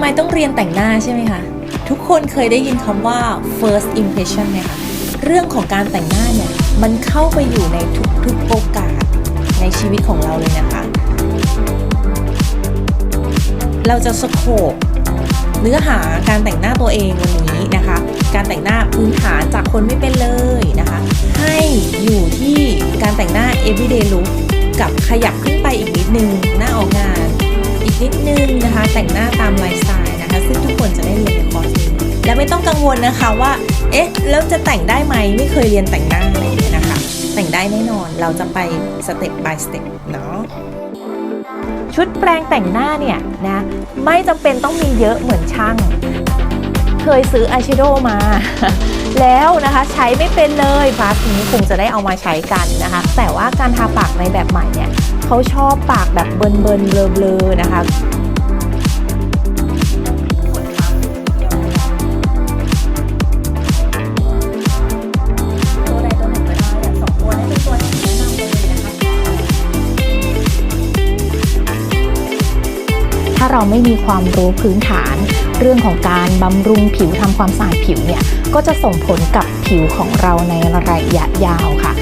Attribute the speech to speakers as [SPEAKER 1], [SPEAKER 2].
[SPEAKER 1] ไมต้องเรียนแต่งหน้าใช่ไหมคะ ทุกคนเคยได้ยินคำว่า first impression ไหมคะ เรื่องของการแต่งหน้าเนี่ย มันเข้าไปอยู่ในทุกๆโอกาสในชีวิตของเราเลยนะคะ เราจะสโคปเนื้อหาการแต่งหน้าตัวเองวันนี้นะคะ การแต่งหน้าพื้นฐานจากคนไม่เป็นเลยนะคะ ให้อยู่ที่การแต่งหน้า everyday look กับขยับขึ้นไปอีกนิดนึง นิดนึงนะคะ แต่งหน้าตามไลฟ์สไตล์นะคะ ซึ่งทุกคนจะได้เรียนในคอร์สนี้และไม่ต้องกังวลนะคะว่าเอ๊ะแล้วจะแต่งได้ไหมไม่เคยเรียนแต่งหน้าอะไรอย่างเงี้ยนะคะ แต่งได้แน่นอนเราจะไปสเต็ป by สเต็ปเนาะชุดแปรงแต่งหน้าเนี่ยนะไม่จำเป็นต้องมีเยอะเหมือนช่าง เคยซื้ออายแชโดว์มา แล้วนะคะใช้ไม่เป็นเลยฟาสนี้คงจะได้เอามาใช้กันนะคะ แต่ว่าการทาปากในแบบใหม่เนี่ยเขาชอบปากแบบเบิร์นเบิร์นเบลอเลอๆนะนะคะถ้าเราไม่มีความรู้พื้นฐาน เรื่องของการบำรุงผิวทำความสะอาดผิวเนี่ยก็จะส่งผลกับผิวของเราในระยะยาวค่ะ